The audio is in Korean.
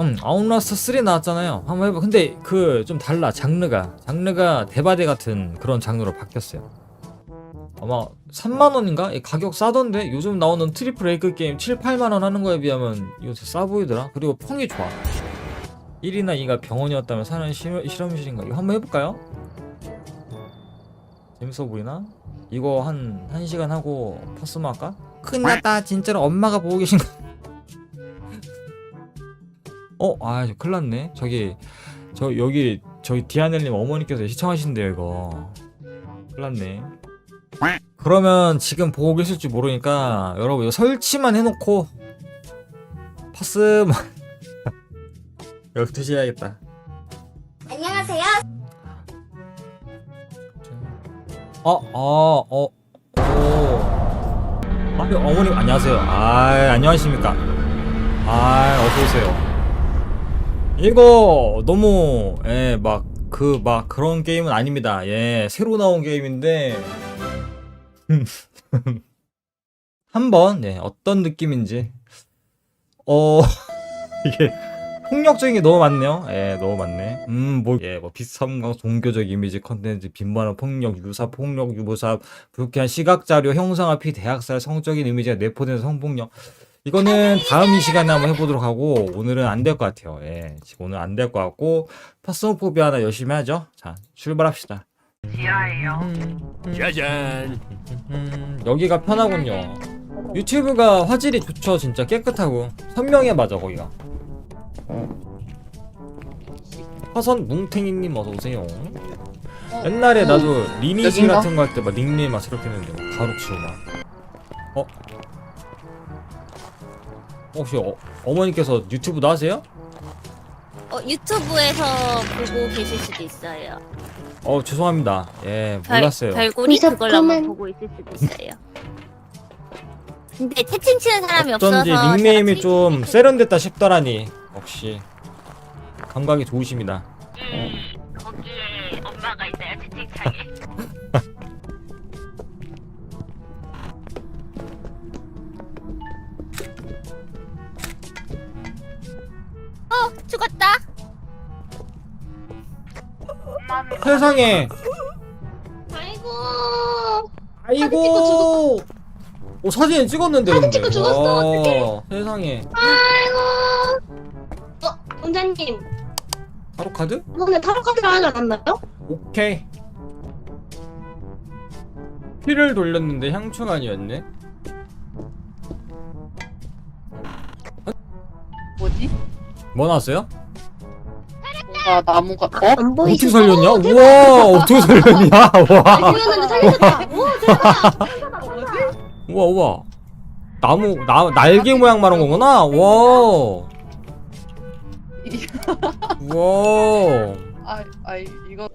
음, 아웃라스트 3 나왔잖아요. 한번 해봐. 근데 그 좀 달라. 장르가. 장르가 대바대 같은 그런 장르로 바뀌었어요. 아마 3만 원인가? 이 가격 싸던데 요즘 나오는 트리플 A급 게임 7, 8만 원 하는 거에 비하면 되게 싸 보이더라. 그리고 펑이 좋아. 1이나 2가 병원이었다면 사는 실, 실험실인가? 이거 한번 해볼까요? 재밌어 보이나? 이거 한 1시간 하고 퍼스마 할까? 끝났다 진짜로 엄마가 보고 계신 거 어? 아저 큰일 났네 저기 저 여기 저기 디아넬님 어머니께서 시청하신대요 이거 큰일 났네 그러면 지금 보고 계실지 모르니까 여러분 이거 설치만 해놓고 파스만 12시 해야겠다 안녕하세요. 어, 어, 어, 오. 아, 네, 어머님 안녕하세요. 아, 안녕하십니까. 아, 어서 오세요. 이거 너무 예, 막 그 막 그 런 게임은 아닙니다. 예, 새로 나온 게임인데 한번 예, 어떤 느낌인지 어 이게 폭력적인 게 너무 많네요. 예, 너무 많네. 음, 뭐, 예, 뭐, 비슷함과 종교적 이미지 컨텐츠, 빈번한 폭력, 유사, 폭력, 유보사, 불쾌한 시각자료, 형상화피, 대학살, 성적인 이미지가 내포된 성폭력. 이거는 다음 이 시간에 한번 해보도록 하고, 오늘은 안 될 것 같아요. 예, 지금 오늘 안 될 것 같고, 파스모포비아 하나 열심히 하죠. 자, 출발합시다. 짜잔. 음, 여기가 편하군요. 유튜브가 화질이 좋죠, 진짜 깨끗하고 선명해 맞아 거기가. 화선 뭉탱이님 어서 오세요. 옛날에 나도 리니지 여긴가? 같은 거 할 때 막 닉네임 막 저렇게 했는데 막 가로치고 막. 어? 혹시 어, 어머니께서 유튜브도 하세요? 어, 유튜브에서 보고 계실 수도 있어요. 어 죄송합니다. 예 별- 몰랐어요. 별고리 그걸 아마 그만. 보고 있을 수도 있어요. 근데 채팅 치는 사람이 없어서 어쩐지 닉네임이 트위치 좀 세련됐다 싶더라니. 역시 감각이 좋으십니다. 음, 거기에 엄마가 있어요 채팅창에. 어 죽었다. 세상에 아이고. 아이고. 오 사진 찍었는데 근데. 찍고 죽었어, 와, 세상에. 아이고. 어, 원장님. 바로 카드? 이번에 타로 카드를 하지 않았나요? 오케이. 피를 돌렸는데 향초가 아니었네. 뭐지? 뭐 나왔어요? 뭔가 나무가 어? 안 어떻게 보이시죠? 살렸냐? 우와 어떻게 살렸냐? 와 보였는데 살렸다. 오, 대박. 우와 우와. 나무 나 날개 모양 말한 거구나. 와. 우와. 아, 아 이거